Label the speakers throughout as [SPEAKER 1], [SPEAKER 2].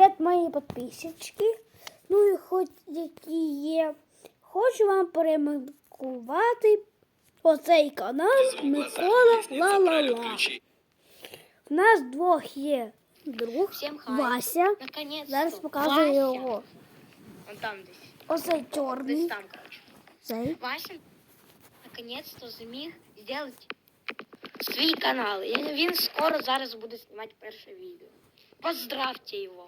[SPEAKER 1] Привіт, мої підписчики. Ну і хоч які є. Хочу вам порекомендувати оцей канал Микола Ла-Ла-Ла. У нас двох є друг. Вася. Зараз покажу
[SPEAKER 2] Вася.
[SPEAKER 1] його.
[SPEAKER 2] Он там десь.
[SPEAKER 1] Оцей
[SPEAKER 2] Десь
[SPEAKER 1] чорний.
[SPEAKER 2] там, короче.
[SPEAKER 1] Цей.
[SPEAKER 2] Вася наконец-то зміг зробити свій канал. І він скоро зараз буде знімати перше відео. Поздравьте його.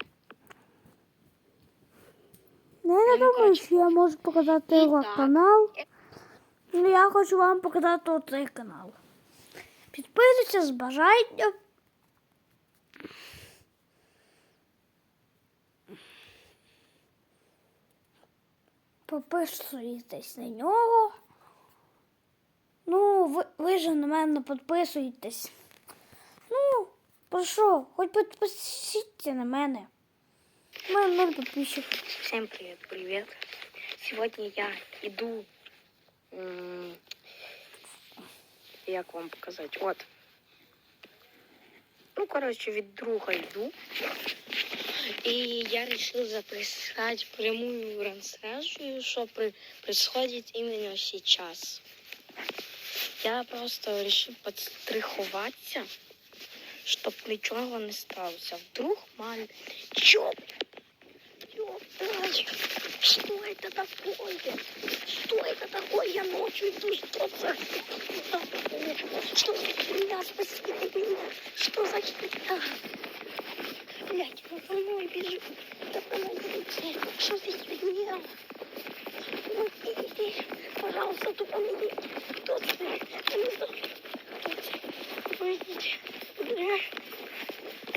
[SPEAKER 1] Ну, я не
[SPEAKER 2] Ну,
[SPEAKER 1] думаю, що я можу показати його канал. Ну, я хочу вам показати оцей канал. Підписуйтесь з бажанням. Підписуйтесь на нього. Ну, ви, ви ж на мене підписуєтесь. Ну, прошу, хоч підпишіться на мене. У мене нуль.
[SPEAKER 2] Всем привет, привет. Сегодня я иду, м, як вам показати, от. Ну, коротше, від друга йду. І я решил записать прямую трансляцию, что происходит именно сейчас. Я просто решил подстраховаться, щоб нічого не сталося. Вдруг мам... Чоп! Что это такое? Что это такое? Я ночью иду, что за... Что за херня? Спасите меня! Что за херня? Блять, ну домой бежу. Да помогите. Что за херня? Помогите. Пожалуйста, тут помогите. Кто ты? Кто? Помогите. Бля.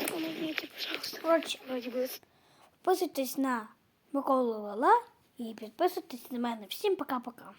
[SPEAKER 2] Помогите, пожалуйста.
[SPEAKER 1] Коротше,
[SPEAKER 2] Вроде бы
[SPEAKER 1] Підписуйтесь на Миколу Лала і підписуйтесь на мене. Всім пока-пока.